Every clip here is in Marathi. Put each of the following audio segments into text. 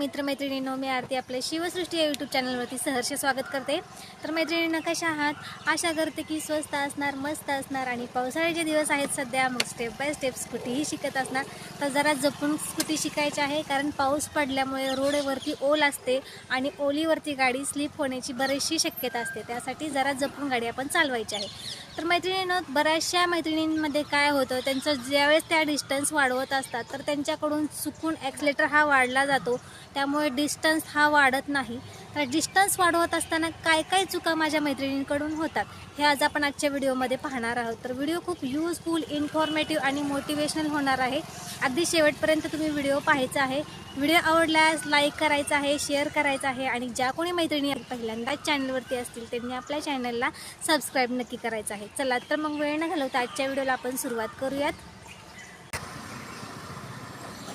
मित्रमैत्रिणींनो मी आरती आपल्या शिवसृष्टी या यूट्यूब चॅनलवरती सहर्ष स्वागत करते. तर मैत्रिणींना कशा आहात? आशा करते की स्वस्त असणार मस्त असणार आणि पावसाळ्याचे दिवस आहेत सध्या. मग स्टेप बाय स्टेप स्कूटीही शिकत असणार. तर जरा जपून स्कूटी शिकायची आहे कारण पाऊस पडल्यामुळे रोडवरती ओल असते आणि ओलीवरती गाडी स्लिप होण्याची बरीचशी शक्यता असते. त्यासाठी जरा जपून गाडी आपण चालवायची आहे. तर मैत्रिणींनो बऱ्याचशा मैत्रिणींमध्ये काय होतं त्यांचं ज्यावेळेस त्या डिस्टन्स वाढवत असतात तर त्यांच्याकडून चुकून ॲक्सिलेटर हा वाढला जातो. त्यामुळे डिस्टन्स हा वाढत नाही. तर डिस्टन्स वाढवत असताना काय काय चुका माझ्या मैत्रिणींकडून होतात हे आज आपण आजच्या व्हिडिओमध्ये पाहणार आहोत. तर व्हिडिओ खूप यूजफुल इन्फॉर्मेटिव्ह आणि मोटिवेशनल होणार आहे. अगदी शेवटपर्यंत तुम्ही व्हिडिओ पाहायचा आहे. व्हिडिओ आवडल्यास लाईक करायचा आहे शेअर करायचा आहे आणि ज्या कोणी मैत्रिणी पहिल्यांदाच चॅनलवरती असतील त्यांनी आपल्या चॅनलला सबस्क्राईब नक्की करायचं आहे. चला तर मग वेळ न घालवता आजच्या व्हिडिओला आपण सुरुवात करूयात.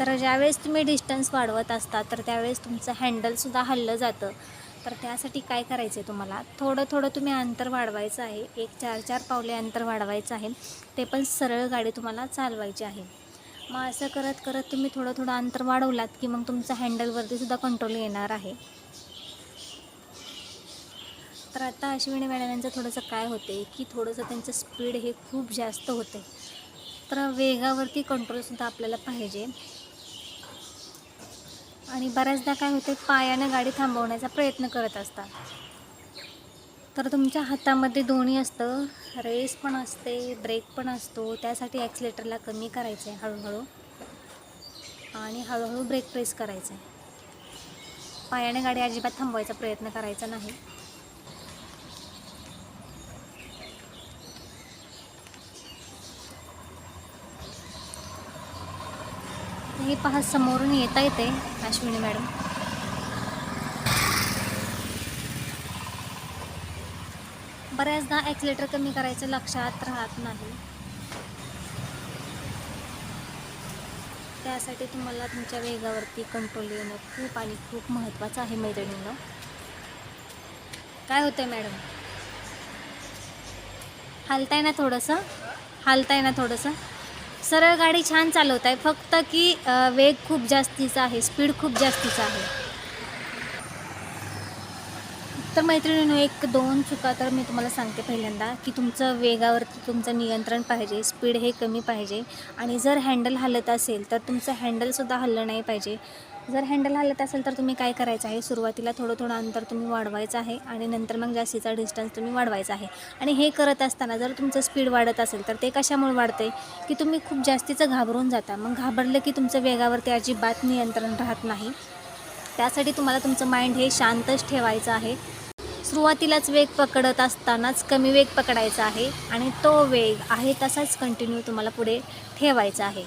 तर ज्यावेळेस तुम्ही डिस्टन्स वाढवत असता तर त्यावेळेस तुमचं हँडलसुद्धा हल्लं जातं. तर त्यासाठी काय करायचं आहे तुम्हाला? थोडं थोडं तुम्ही अंतर वाढवायचं आहे. एक चार चार पावले अंतर वाढवायचं आहे. ते पण सरळ गाडी तुम्हाला चालवायची आहे. मग असं करत करत तुम्ही थोडं थोडं अंतर वाढवलात की मग तुमचं हँडलवरती सुद्धा कंट्रोल येणार आहे. तर आता अश्विनी मॅडमांचं थोडंसं काय होते की थोडंसं त्यांचं स्पीड हे खूप जास्त होते तर वेगावरती कंट्रोलसुद्धा आपल्याला पाहिजे. आणि बऱ्याचदा काय होते पायानं गाडी थांबवण्याचा प्रयत्न करत असतात. तर तुमच्या हातामध्ये दोन्ही असतं रेस पण असते ब्रेक पण असतो त्यासाठी ॲक्सिलेटरला कमी करायचं आहे हळूहळू. आणि हळूहळू ब्रेक प्रेस करायचं आहे पायाने गाडी अजिबात थांबवायचा प्रयत्न करायचा नाही. हे पहा समोरून येता येते अश्विनी मॅडम. बऱ्याचदा ॲक्सिलेटर कमी करायचं लक्षात राहत नाही. त्यासाठी तुम्हाला तुमच्या वेगावरती कंट्रोल येणं खूप आणि खूप महत्त्वाचं आहे मैत्रिणींना. काय होतं मॅडम? हालताय ना थोडंसं? हालताय ना थोडंसं? सरळ गाडी छान चालवत आहे. फक्त की वेग खूप जास्तीचा आहे. स्पीड खूप जास्तीचा आहे. तर मैत्रिणींनो एक दोन चुका तर मी तुम्हाला सांगते पहिल्यांदा की तुमचं वेगावरती तुमचं नियंत्रण पाहिजे स्पीड हे कमी पाहिजे. आणि जर हँडल हलत असेल तर तुमचं हँडलसुद्धा हललं नाही पाहिजे. जर हँडल हलत असेल तर तुम्ही काय करायचं आहे? सुरुवातीला थोडं थोडं अंतर तुम्ही वाढवायचं आहे आणि नंतर मग जास्तीचा डिस्टन्स तुम्ही वाढवायचा आहे. आणि हे करत असताना जर तुमचं स्पीड वाढत असेल तर ते कशामुळे वाढते की तुम्ही खूप जास्तीचं घाबरून जाता. मग घाबरलं की तुमचं वेगावरती अजिबात नियंत्रण राहत नाही. त्यासाठी तुम्हाला तुमचं माइंड हे शांतच ठेवायचं आहे. सुरुवातीलाच वेग पकडत असतानाच कमी वेग पकडायचा आहे आणि तो वेग आहे तसाच कंटिन्यू तुम्हाला पुढे ठेवायचा आहे.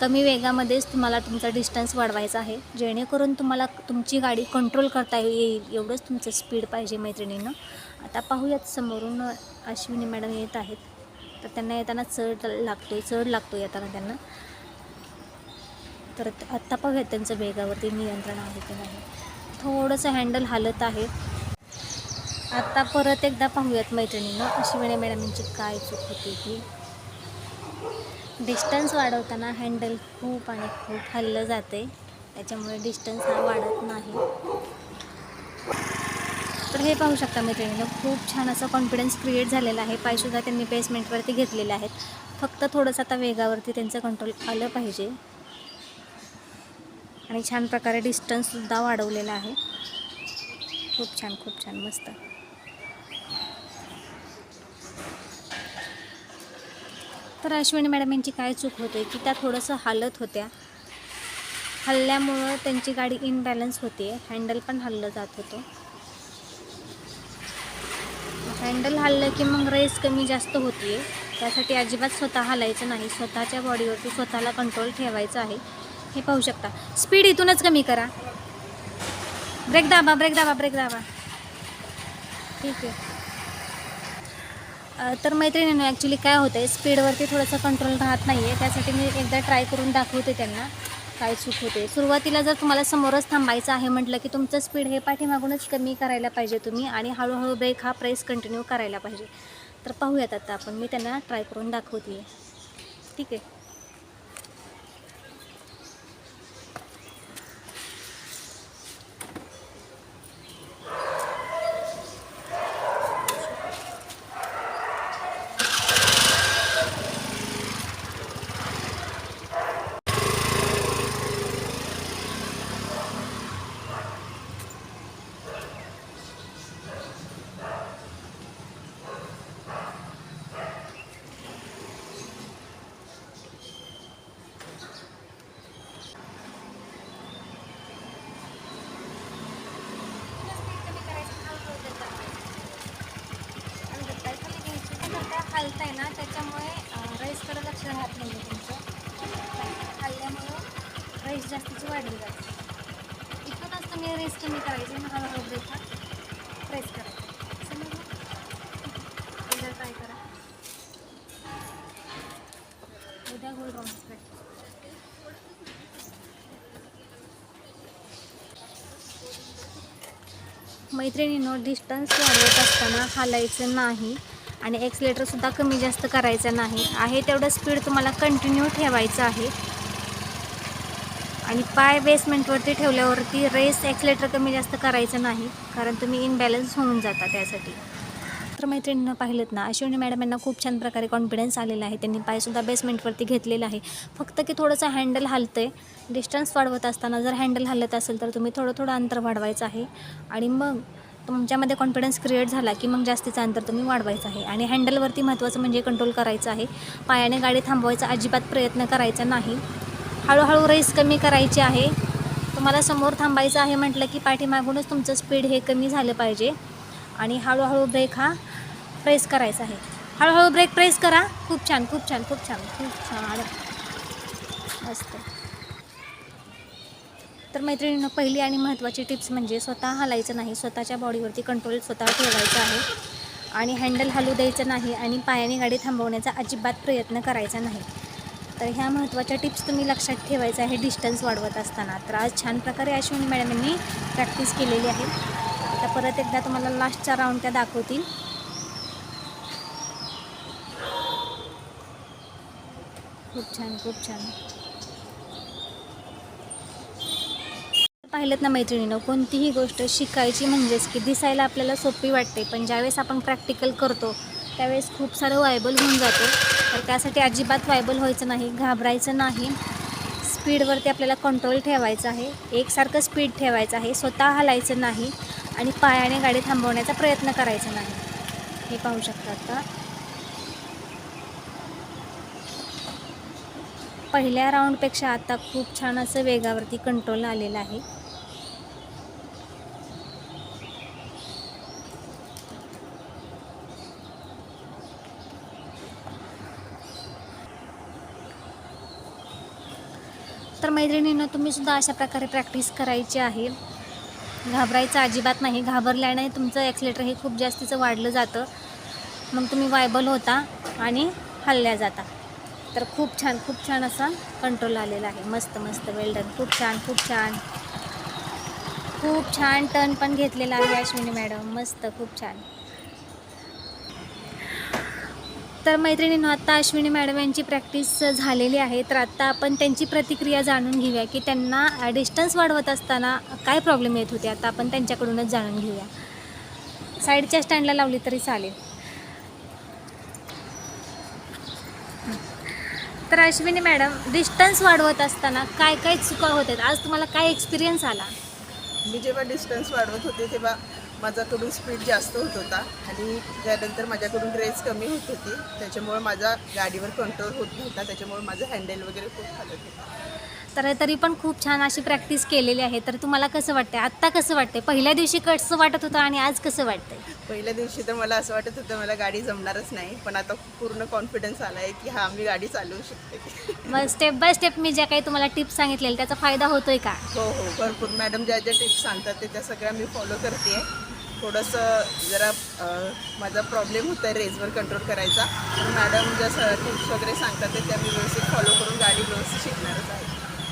कमी वेगामध्येच तुम्हाला तुमचा डिस्टन्स वाढवायचा आहे. जेणेकरून तुम्हाला तुमची गाडी कंट्रोल करता येईल. एवढंच तुमचं स्पीड पाहिजे मैत्रिणीनं. आता पाहूयात समोरून अश्विनी मॅडम येत आहेत. तर त्यांना येताना चढ लागतो आहे चढ लागतो येताना त्यांना. तर आत्ता पाहूयात त्यांचं वेगावरती नियंत्रण आहे की नाही. थोडंसं हँडल हालत आहे. आत्ता परत एकदा पाहूयात मैत्रिणीनं. अश्विनी मॅडम यांची काय चूक होती ती? डिस्टन्स वाढवताना हँडल खूप आणि खूप हल्लं जाते. त्याच्यामुळे डिस्टन्स हा वाढत नाही. तर हे पाहू शकता मैत्रिणीनं खूप छान असं कॉन्फिडन्स क्रिएट झालेला आहे. पायसुद्धा त्यांनी बेसमेंटवरती घेतलेले आहेत. फक्त थोडंसं आता वेगावरती त्यांचं कंट्रोल आलं पाहिजे. आणि छान प्रकारे डिस्टन्ससुद्धा वाढवलेला आहे. खूप छान खूप छान मस्त. तर अश्विनी मॅडम यांची काय चूक होते की त्या थोडंसं हालत होत्या. हल्ल्यामुळं त्यांची गाडी इनबॅलन्स होते. हँडल पण हल्लं जात होतं. हँडल हल्लं की मग रेस कमी जास्त होती त्यासाठी अजिबात स्वतः हलायचं नाही. स्वतःच्या बॉडीवरती स्वतःला कंट्रोल ठेवायचं आहे. हे पाहू शकता. स्पीड इथूनच कमी करा. ब्रेक दाबा ब्रेक दाबा ब्रेक दाबा. ठीक आहे. तर मैत्रिणीनं ॲक्च्युली काय होतं आहे स्पीडवरती थोडंसं कंट्रोल राहत नाही आहे त्यासाठी मी एकदा ट्राय करून दाखवते त्यांना काय चूक होते. सुरुवातीला जर तुम्हाला समोरच थांबायचं आहे म्हटलं की तुमचं स्पीड हे पाठीमागूनच कमी करायला पाहिजे तुम्ही आणि हळूहळू ब्रेक हा प्रेस कंटिन्यू करायला पाहिजे. तर पाहूयात आता आपण. मी त्यांना ट्राय करून दाखवते ठीक आहे खालताय ना त्याच्यामुळे राईसकडे लक्ष राहत नाही आहे तुमचं रेस जास्तीची वाढली जाते. इथूनच तुम्ही रेस कमी करायचे आणि हळूहळू ब्रेक प्रेस करायचं समजलं? एकदा ट्राय करा. उद्या गोल राऊंड स्प्रेड मैत्रिणींनो डिस्टन्स वाढवत असताना हालायचं नाही आणि एक्सलेटरसुद्धा कमी जास्त करायचं नाही. आहे तेवढं स्पीड तुम्हाला कंटिन्यू ठेवायचं आहे. आणि पाय बेसमेंटवरती ठेवल्यावरती रेस ॲक्सलेटर कमी जास्त करायचं नाही कारण तुम्ही इनबॅलन्स होऊन जाता त्यासाठी. तर मैत्रिणीनं पाहिलं ना अश्विनी मॅडम यांना खूप छान प्रकारे कॉन्फिडन्स आलेला आहे. त्यांनी पायसुद्धा बेसमेंटवरती घेतलेला आहे. फक्त की थोडंसं हँडल हलतं आहे डिस्टन्स वाढवत असताना जर हँडल हलत असेल तर तुम्ही थोडं थोडं अंतर वाढवायचं आहे. आणि मग तुमच्यामध्ये कॉन्फिडन्स क्रिएट झाला की मग जास्तीचं अंतर तुम्ही वाढवायचं आहे. आणि हँडलवरती महत्त्वाचं म्हणजे कंट्रोल करायचं आहे. पायाने गाडी थांबवायचा अजिबात प्रयत्न करायचा नाही. हळूहळू रेस कमी करायची आहे. तुम्हाला समोर थांबायचं आहे म्हटलं की पाठीमागूनच तुमचं स्पीड हे कमी झालं पाहिजे. आणि हळूहळू ब्रेक हा प्रेस करायचा आहे. हळूहळू ब्रेक प्रेस करा. खूप छान खूप छान खूप छान खूप छान. मस्त. तर मैत्रिणीनं पहिली आणि महत्त्वाची टिप्स म्हणजे स्वतः हलायचं नाही. स्वतःच्या बॉडीवरती कंट्रोल स्वतः ठेवायचा आहे. आणि हँडल हलू द्यायचं नाही. आणि पायाने गाडी थांबवण्याचा अजिबात प्रयत्न करायचा नाही. तर ह्या महत्त्वाच्या टिप्स तुम्ही लक्षात ठेवायचं आहे डिस्टन्स वाढवत असताना. तर आज छान प्रकारे अश्विनी मॅडमांनी प्रॅक्टिस केलेली आहे. आता परत एकदा तुम्हाला लास्टचा राऊंड त्या दाखवतील. खूप छान खूप छान. पाहिलं ना मैत्रिणीनं कोणतीही गोष्ट शिकायची म्हणजेच की दिसायला आपल्याला सोपी वाटते पण ज्यावेळेस आपण प्रॅक्टिकल करतो त्यावेळेस खूप सारं वायबल होऊन जातो. तर त्यासाठी अजिबात वायबल व्हायचं नाही घाबरायचं नाही. स्पीडवरती आपल्याला कंट्रोल ठेवायचा आहे. एकसारखं स्पीड ठेवायचं आहे. स्वतः हलायचं नाही आणि पायाने गाडी थांबवण्याचा प्रयत्न करायचा नाही. हे पाहू शकता आता. पहिल्या राऊंडपेक्षा आता खूप छान असं वेगावरती कंट्रोल आलेलं आहे. मैत्रिणीनं तुम्ही सुद्धा अशा प्रकारे प्रॅक्टिस करायची आहे. घाबरायचं अजिबात नाही. घाबरल्याने तुमचं ॲक्सिलेटर हे खूप जास्तीचं वाढलं जातं. मग तुम्ही वायबल होता आणि हल्ल्या जाता. तर खूप छान खूप छान असा कंट्रोल आलेला आहे. मस्त मस्त. वेल्डन खूप छान खूप छान. खूप छान टर्न पण घेतलेला आहे अश्विनी मॅडम मस्त खूप छान. तर मैत्रिणींनो आत्ता अश्विनी मॅडम यांची प्रॅक्टिस झालेली आहे. तर आत्ता आपण त्यांची प्रतिक्रिया जाणून घेऊया की त्यांना डिस्टन्स वाढवत असताना काय प्रॉब्लेम येत होते आता आपण त्यांच्याकडूनच जाणून घेऊया. साईडच्या स्टँडला लावली तरी चालेल. तर अश्विनी मॅडम डिस्टन्स वाढवत असताना काय काय चुका होत आहेत आज तुम्हाला काय एक्सपिरियन्स आला? मी जेव्हा डिस्टन्स वाढवत होते तेव्हा माझ्याकडून स्पीड जास्त होत होता. आणि त्यानंतर माझ्याकडून रेस कमी होत होती. त्याच्यामुळे माझा गाडीवर कंट्रोल होत नव्हता. त्याच्यामुळे माझं हँडल वगैरे खूप हालत होतं. तर तरी पण खूप छान अशी प्रॅक्टिस केलेली आहे. तर तुम्हाला कसं वाटतंय? आत्ता कसं वाटतंय? पहिल्या दिवशी कसं वाटत होतं आणि आज कसं वाटतंय? पहिल्या दिवशी तर मला असं वाटत होतं मला गाडी जमणारच नाही. पण आता पूर्ण कॉन्फिडन्स आला आहे की हा मी गाडी चालवू शकते मग स्टेप बाय स्टेप मी ज्या काही तुम्हाला टिप्स सांगितलेल्या त्याचा फायदा होतोय का? हो हो. भरपूर. मॅडम ज्या ज्या टिप्स सांगतात ते त्या सगळ्या मी फॉलो करते थोडंसं जरा माझा प्रॉब्लेम होता आहे रेजवर कंट्रोल करायचा. मॅडम ज्या टिप्स वगैरे सांगतात ते त्या मी व्यवस्थित फॉलो करून गाडी व्यवस्थित शिकणारच आहे.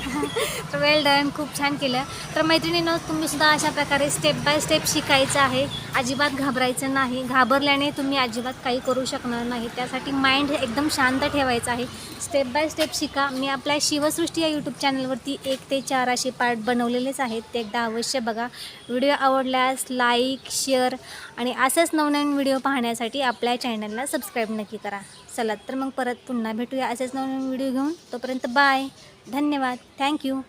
वेल डन खूप छान केलं. तर मैत्रिणीनं तुम्ही सुद्धा अशा प्रकारे स्टेप बाय स्टेप शिकायचं आहे. अजिबात घाबरायचं नाही. घाबरल्याने तुम्ही अजिबात काही करू शकणार नाही. त्यासाठी माइंड एकदम शांत ठेवायचं आहे. स्टेप बाय स्टेप शिका. मी आपल्या शिवसृष्टी या यूट्यूब चॅनलवरती एक ते चार असे पार्ट बनवलेलेच आहेत. ते एकदा अवश्य बघा. व्हिडिओ आवडल्यास लाईक शेअर आणि असेच नवनवीन व्हिडिओ पाहण्यासाठी आपल्या चॅनलला सबस्क्राईब नक्की करा. चला तर मग परत पुन्हा भेटूया. असेच नवनवीन व्हिडिओ घेऊन. तोपर्यंत बाय धन्यवाद. थँक्यू